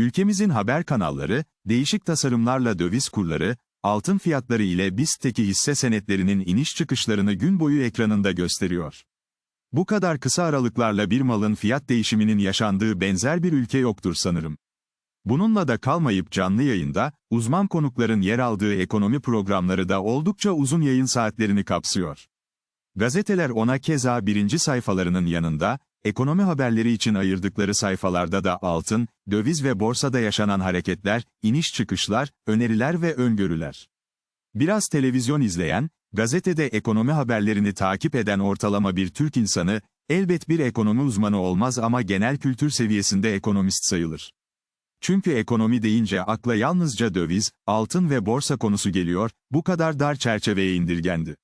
Ülkemizin haber kanalları, değişik tasarımlarla döviz kurları, altın fiyatları ile BIST'teki hisse senetlerinin iniş çıkışlarını gün boyu ekranında gösteriyor. Bu kadar kısa aralıklarla bir malın fiyat değişiminin yaşandığı benzer bir ülke yoktur sanırım. Bununla da kalmayıp canlı yayında, uzman konukların yer aldığı ekonomi programları da oldukça uzun yayın saatlerini kapsıyor. Gazeteler ona keza birinci sayfalarının yanında, ekonomi haberleri için ayırdıkları sayfalarda da altın, döviz ve borsada yaşanan hareketler, iniş çıkışlar, öneriler ve öngörüler. Biraz televizyon izleyen, gazetede ekonomi haberlerini takip eden ortalama bir Türk insanı, elbet bir ekonomi uzmanı olmaz ama genel kültür seviyesinde ekonomist sayılır. Çünkü ekonomi deyince akla yalnızca döviz, altın ve borsa konusu geliyor, bu kadar dar çerçeveye indirgendi.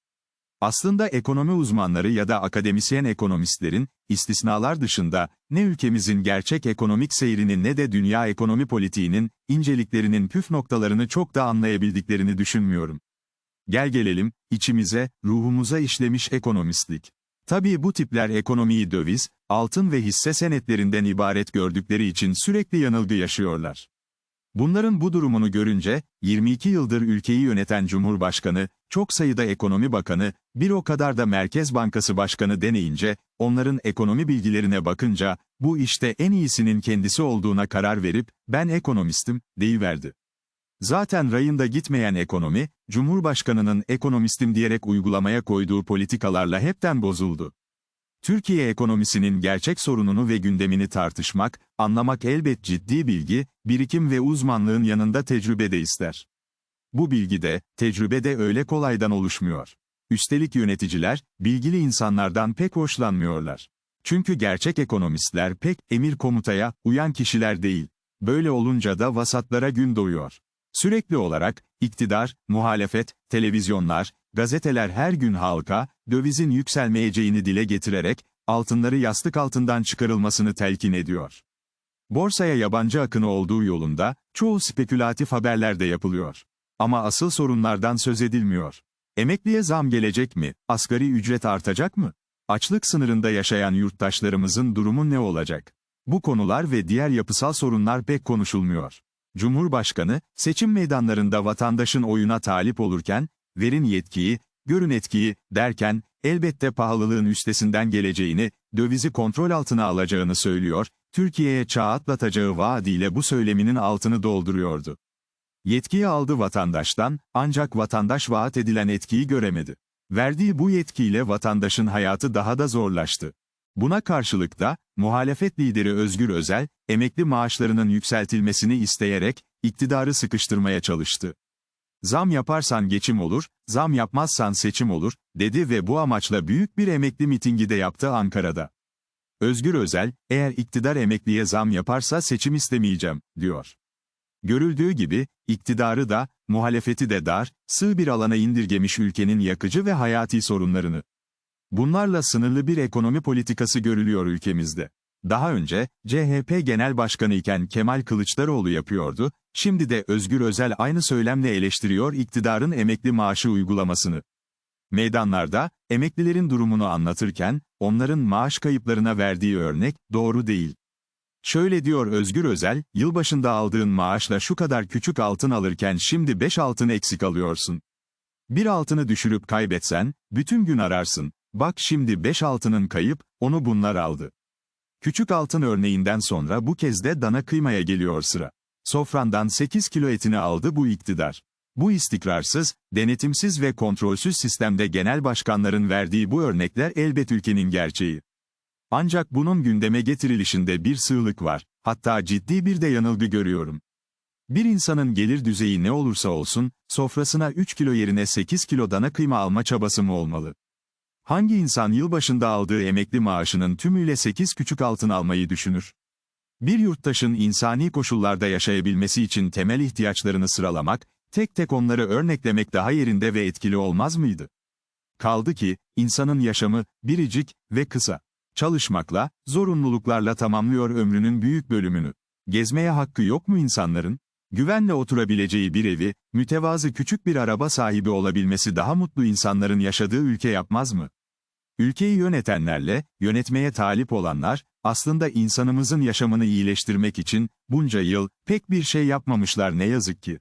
Aslında ekonomi uzmanları ya da akademisyen ekonomistlerin, istisnalar dışında, ne ülkemizin gerçek ekonomik seyrini ne de dünya ekonomi politiğinin, inceliklerinin püf noktalarını çok da anlayabildiklerini düşünmüyorum. Gel gelelim, içimize, ruhumuza işlemiş ekonomistlik. Tabii bu tipler ekonomiyi döviz, altın ve hisse senetlerinden ibaret gördükleri için sürekli yanılgı yaşıyorlar. Bunların bu durumunu görünce, 22 yıldır ülkeyi yöneten Cumhurbaşkanı, çok sayıda ekonomi bakanı, bir o kadar da Merkez Bankası Başkanı deneyince, onların ekonomi bilgilerine bakınca, bu işte en iyisinin kendisi olduğuna karar verip, ben ekonomistim, deyiverdi. Zaten rayında gitmeyen ekonomi, Cumhurbaşkanının ekonomistim diyerek uygulamaya koyduğu politikalarla hepten bozuldu. Türkiye ekonomisinin gerçek sorununu ve gündemini tartışmak, anlamak elbet ciddi bilgi, birikim ve uzmanlığın yanında tecrübe de ister. Bu bilgi de, tecrübe de öyle kolaydan oluşmuyor. Üstelik yöneticiler, bilgili insanlardan pek hoşlanmıyorlar. Çünkü gerçek ekonomistler pek emir komutaya uyan kişiler değil. Böyle olunca da vasatlara gün doğuyor. Sürekli olarak, iktidar, muhalefet, televizyonlar, gazeteler her gün halka, dövizin yükselmeyeceğini dile getirerek, altınları yastık altından çıkarılmasını telkin ediyor. Borsaya yabancı akını olduğu yolunda, çoğu spekülatif haberler de yapılıyor. Ama asıl sorunlardan söz edilmiyor. Emekliye zam gelecek mi? Asgari ücret artacak mı? Açlık sınırında yaşayan yurttaşlarımızın durumu ne olacak? Bu konular ve diğer yapısal sorunlar pek konuşulmuyor. Cumhurbaşkanı, seçim meydanlarında vatandaşın oyuna talip olurken, verin yetkiyi, görün etkiyi, derken, elbette pahalılığın üstesinden geleceğini, dövizi kontrol altına alacağını söylüyor, Türkiye'ye çağ atlatacağı vaadiyle bu söyleminin altını dolduruyordu. Yetkiyi aldı vatandaştan, ancak vatandaş vaat edilen etkiyi göremedi. Verdiği bu yetkiyle vatandaşın hayatı daha da zorlaştı. Buna karşılık da, muhalefet lideri Özgür Özel, emekli maaşlarının yükseltilmesini isteyerek, iktidarı sıkıştırmaya çalıştı. Zam yaparsan geçim olur, zam yapmazsan seçim olur, dedi ve bu amaçla büyük bir emekli mitingi de yaptı Ankara'da. Özgür Özel, eğer iktidar emekliye zam yaparsa seçim istemeyeceğim, diyor. Görüldüğü gibi, iktidarı da, muhalefeti de dar, sığ bir alana indirgemiş ülkenin yakıcı ve hayati sorunlarını. Bunlarla sınırlı bir ekonomi politikası görülüyor ülkemizde. Daha önce, CHP Genel Başkanı iken Kemal Kılıçdaroğlu yapıyordu, şimdi de Özgür Özel aynı söylemle eleştiriyor iktidarın emekli maaşı uygulamasını. Meydanlarda, emeklilerin durumunu anlatırken, onların maaş kayıplarına verdiği örnek, doğru değil. Şöyle diyor Özgür Özel, yılbaşında aldığın maaşla şu kadar küçük altın alırken şimdi 5 altın eksik alıyorsun. Bir altını düşürüp kaybetsen, bütün gün ararsın. Bak şimdi 5 altının kayıp, onu bunlar aldı. Küçük altın örneğinden sonra bu kez de dana kıymaya geliyor sıra. Sofrandan 8 kilo etini aldı bu iktidar. Bu istikrarsız, denetimsiz ve kontrolsüz sistemde genel başkanların verdiği bu örnekler elbet ülkenin gerçeği. Ancak bunun gündeme getirilişinde bir sığlık var, hatta ciddi bir de yanılgı görüyorum. Bir insanın gelir düzeyi ne olursa olsun, sofrasına 3 kilo yerine 8 kilo dana kıyma alma çabası mı olmalı? Hangi insan yılbaşında aldığı emekli maaşının tümüyle 8 küçük altın almayı düşünür? Bir yurttaşın insani koşullarda yaşayabilmesi için temel ihtiyaçlarını sıralamak, tek tek onları örneklemek daha yerinde ve etkili olmaz mıydı? Kaldı ki, insanın yaşamı, biricik ve kısa. Çalışmakla, zorunluluklarla tamamlıyor ömrünün büyük bölümünü. Gezmeye hakkı yok mu insanların? Güvenle oturabileceği bir evi, mütevazı küçük bir araba sahibi olabilmesi daha mutlu insanların yaşadığı ülke yapmaz mı? Ülkeyi yönetenlerle, yönetmeye talip olanlar, aslında insanımızın yaşamını iyileştirmek için, bunca yıl, pek bir şey yapmamışlar ne yazık ki.